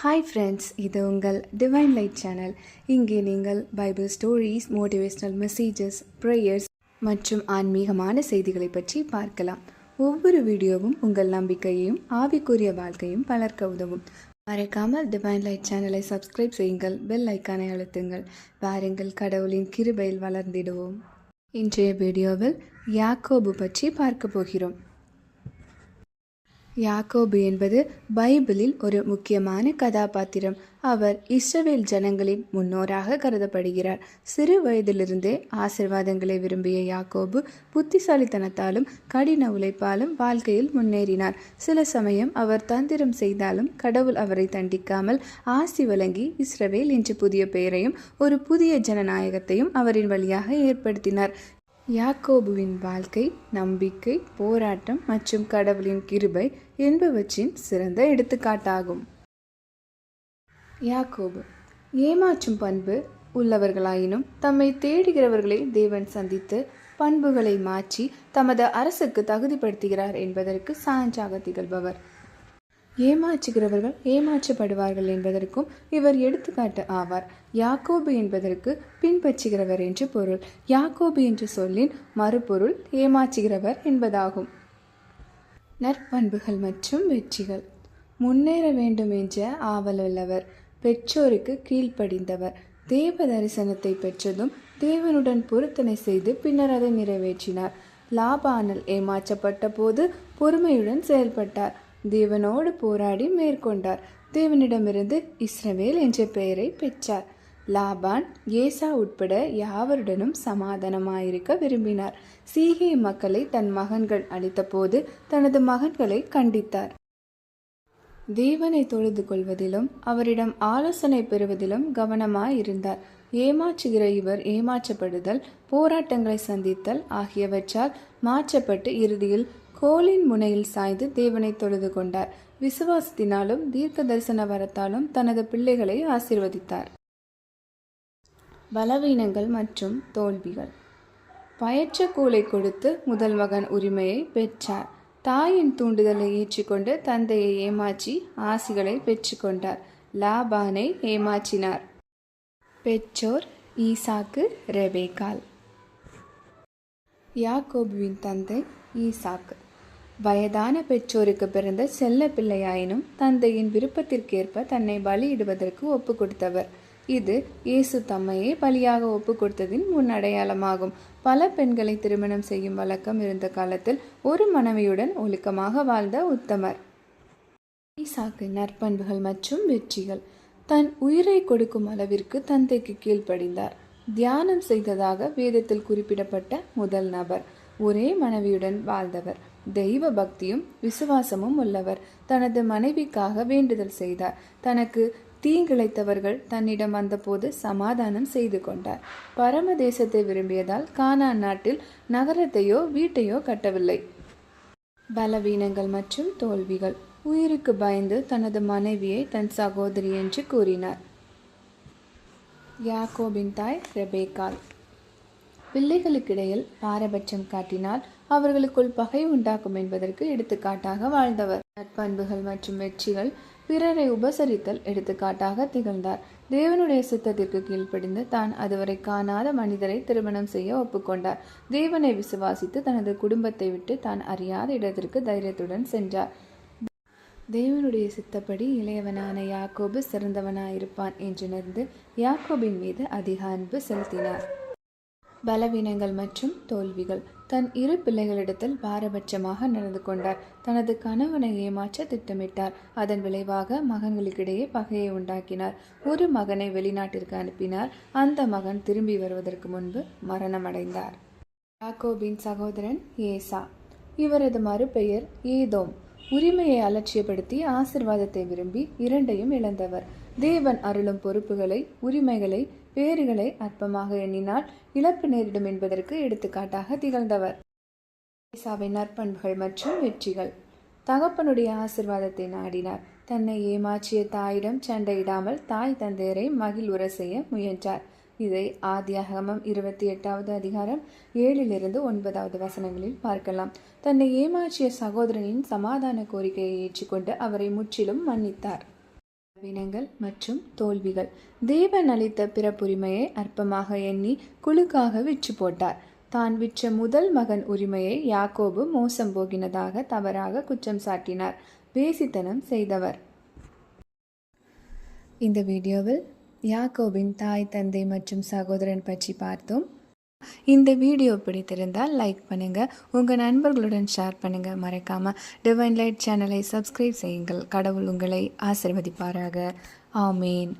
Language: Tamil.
ஹாய் ஃப்ரெண்ட்ஸ் இது உங்கள் டிவைன் லைட் சேனல் இங்கே நீங்கள் Bible stories motivational messages prayers மற்றும் ஆன்மீகமான செய்திகளை பற்றி பார்க்கலாம். ஒவ்வொரு வீடியோவும் உங்கள் நம்பிக்கையையும் ஆவிக்குரிய வாழ்க்கையும் வளர்க்க உதவும். மறக்காமல் டிவைன் லைட் சேனலை சப்ஸ்கிரைப் செய்யுங்கள் பெல் ஐக்கானை அழுத்துங்கள். பாருங்கள் கடவுளின் கிருபையில் வளர்ந்திடுவோம். இன்றைய வீடியோவில் யாக்கோபு பற்றி பார்க்க போகிறோம். யாக்கோபு என்பது பைபிளில் ஒரு முக்கியமான கதாபாத்திரம். அவர் இஸ்ரவேல் ஜனங்களின் முன்னோராக கருதப்படுகிறார். சிறு வயதிலிருந்தே ஆசிர்வாதங்களை விரும்பிய யாக்கோபு புத்திசாலித்தனத்தாலும் கடின உழைப்பாலும் வாழ்க்கையில் முன்னேறினார். சில சமயம் அவர் தந்திரம் செய்தாலும் கடவுள் அவரை தண்டிக்காமல் ஆசி வழங்கி இஸ்ரவேல் என்ற புதிய பெயரையும் ஒரு புதிய ஜனநாயகத்தையும் அவரின் வழியாக ஏற்படுத்தினார். யாக்கோபுவின் வாழ்க்கை நம்பிக்கை போராட்டம் மற்றும் கடவுளின் கிருபை என்பவற்றின் சிறந்த எடுத்துக்காட்டாகும். யாக்கோபு ஏமாற்றும் பண்பு உள்ளவர்களாயினும் தம்மை தேடுகிறவர்களை தேவன் சந்தித்து பண்புகளை மாற்றி தமது அரசுக்கு தகுதிப்படுத்துகிறார் என்பதற்கு சான்றாக திகழ்பவர். ஏமாற்றுகிறவர்கள் ஏமாற்றப்படுவார்கள் என்பதற்கும் இவர் எடுத்துக்காட்டு ஆவார். யாக்கோபு என்பதற்கு பின்பற்றுகிறவர் என்று பொருள். யாக்கோபு என்று சொல்லின் மறுபொருள் ஏமாற்றுகிறவர் என்பதாகும். நற்பண்புகள் மற்றும் வெற்றிகள். முன்னேற வேண்டும் என்ற ஆவலுள்ளவர் பெற்றோருக்கு கீழ்ப்படிந்தவர். தேவ தரிசனத்தை பெற்றதும் தேவனுடன் பொருத்தனை செய்து பின்னர் அதை நிறைவேற்றினார். லாபானல் ஏமாற்றப்பட்ட போது பொறுமையுடன் செயல்பட்டார். தேவனோடு போராடி மேற்கொண்டார். தேவனிடமிருந்து இஸ்ரவேல் என்ற பெயரை பெற்றார். லாபான் ஏசா உட்பட யாவருடனும் சமாதானமாயிருக்க விரும்பினார். சீகை மக்களை தன் மகன்கள் அளித்தபோது தனது மகன்களை கண்டித்தார். தேவனை தொழுது கொள்வதிலும் அவரிடம் ஆலோசனை பெறுவதிலும் கவனமாயிருந்தார். ஏமாற்றுகிற இவர் ஏமாற்றப்படுதல் போராட்டங்களை சந்தித்தல் ஆகியவற்றால் மாற்றப்பட்டு இறுதியில் கோலின் முனையில் சாய்ந்து தேவனை தொழுது கொண்டார். விசுவாசத்தினாலும் தீர்க்க தரிசன வரத்தாலும் தனது பிள்ளைகளை ஆசிர்வதித்தார். பலவீனங்கள் மற்றும் தோல்விகள். பயற்ற கூலை கொடுத்து முதல் மகன் உரிமையை பெற்றார். தாயின் தூண்டுதலை ஏற்றுக்கொண்டு தந்தையை ஏமாற்றி ஆசிகளை பெற்றுக்கொண்டார் லாபானை ஏமாற்றினார். பெற்றோர் ஈசாக்கு ரெபேகால் யாக்கோபுவின் தந்தை ஈசாக்கு. வயதான பெற்றோருக்கு பிறந்த செல்ல பிள்ளையாயினும் தந்தையின் விருப்பத்திற்கேற்ப தன்னை பலியிடுவதற்கு ஒப்பு கொடுத்தவர். இது இயேசு தம்மையே பலியாக ஒப்பு கொடுத்ததின் முன் அடையாளமாகும். பல பெண்களை திருமணம் செய்யும் வழக்கம் இருந்த காலத்தில் ஒரு மனைவியுடன் ஒழுக்கமாக வாழ்ந்த உத்தமர். ஈசாக்கு நற்பண்புகள் மற்றும் வெற்றிகள். தன் உயிரை கொடுக்கும் அளவிற்கு தந்தைக்கு கீழ்ப்படிந்தார். தியானம் செய்ததாக வேதத்தில் குறிப்பிடப்பட்ட முதல் நபர். ஒரே மனைவியுடன் வாழ்ந்தவர். தெய்வ பக்தியும் விசுவாசமும் உள்ளவர். தனது மனைவிக்காக வேண்டுதல் செய்தார். தனக்கு தீங்கிழைத்தவர்கள் தன்னிடம் வந்தபோது சமாதானம் செய்து கொண்டார். பரம தேசத்தை விரும்பியதால் கானான் நாட்டில் நகரத்தையோ வீட்டையோ கட்டவில்லை. பலவீனங்கள் மற்றும் தோல்விகள். உயிருக்கு பயந்து தனது மனைவியை தன் சகோதரி என்று கூறினார். யாக்கோபின் தாய் ரெபேக்கால் பிள்ளைகளுக்கிடையில் பாரபட்சம் காட்டினால் அவர்களுக்குள் பகை உண்டாக்கும் என்பதற்கு எடுத்துக்காட்டாக வாழ்ந்தவர். நட்பண்புகள் மற்றும் வெற்றிகள் பிறரை உபசரித்தல் எடுத்துக்காட்டாக திகழ்ந்தார். தேவனுடைய சித்தத்திற்கு கீழ்ப்படிந்து தான் அதுவரை காணாத மனிதரை திருமணம் செய்ய ஒப்புக்கொண்டார். தேவனை விசுவாசித்து தனது குடும்பத்தை விட்டு தான் அறியாத இடத்திற்கு தைரியத்துடன் சென்றார். தேவனுடைய சித்தப்படி இளையவனான யாக்கோபு சிறந்தவனாயிருப்பான் என்றுணர்ந்து யாக்கோபின் மீது அதிக அன்பு செலுத்தினார். பலவீனங்கள் மற்றும் தோல்விகள். தன் இரு பிள்ளைகளிடத்தில் பாரபட்சமாக நடந்து கொண்டார். தனது கணவனை ஏமாற்ற திட்டமிட்டார். அதன் விளைவாக மகன்களுக்கிடையே பகையை உண்டாக்கினார். ஒரு மகனை வெளிநாட்டிற்கு அனுப்பினார். அந்த மகன் திரும்பி வருவதற்கு முன்பு மரணமடைந்தார். யாக்கோபின் சகோதரன் ஏசா. இவரது மறுபெயர் ஏதோம். உரிமையை அலட்சியப்படுத்தி ஆசிர்வாதத்தை விரும்பி இரண்டையும் இழந்தவர். தேவன் அருளும் பொறுப்புகளை உரிமைகளை பேறுகளை அற்பமாக எண்ணினால் இழப்பு நேரிடும் என்பதற்கு எடுத்துக்காட்டாக திகழ்ந்தவர். ஈசாவின் நற்பண்புகள் மற்றும் வெற்றிகள். தகப்பனுடைய ஆசிர்வாதத்தை நாடினார். தன்னை ஏமாற்றிய தாயிடம் சண்டையிடாமல் தாய் தந்தையரை மகிழ்வுற செய்ய முயன்றார். இதை ஆதியாகமம் இருபத்தி எட்டாவது அதிகாரம் ஏழிலிருந்து ஒன்பதாவது வசனங்களில் பார்க்கலாம். தன்னை ஏமாற்றிய சகோதரனின் சமாதான கோரிக்கையை ஏற்றுக்கொண்டு அவரை முற்றிலும் மன்னித்தார். வினங்கள் மற்றும் தோல்விகள். தேவன் அளித்த பிறப்புரிமையை அற்பமாக எண்ணி குழுக்காக விற்று போட்டார். தான் விற்ற முதல் மகன் உரிமையை யாக்கோபு மோசம் போகினதாக தவறாக குற்றம் சாட்டினார். பேசித்தனம் செய்தவர். இந்த வீடியோவில் யாக்கோபின் தாய் தந்தை மற்றும் சகோதரன் பற்றி பார்த்தோம். இந்த வீடியோ பிடித்திருந்தால் லைக் பண்ணுங்கள் உங்கள் நண்பர்களுடன் ஷேர் பண்ணுங்கள் மறக்காமல் டிவைன் லைட் சேனலை சப்ஸ்கிரைப் செய்யுங்கள். கடவுள் உங்களை ஆசிர்வதிப்பாராக. ஆமீன்.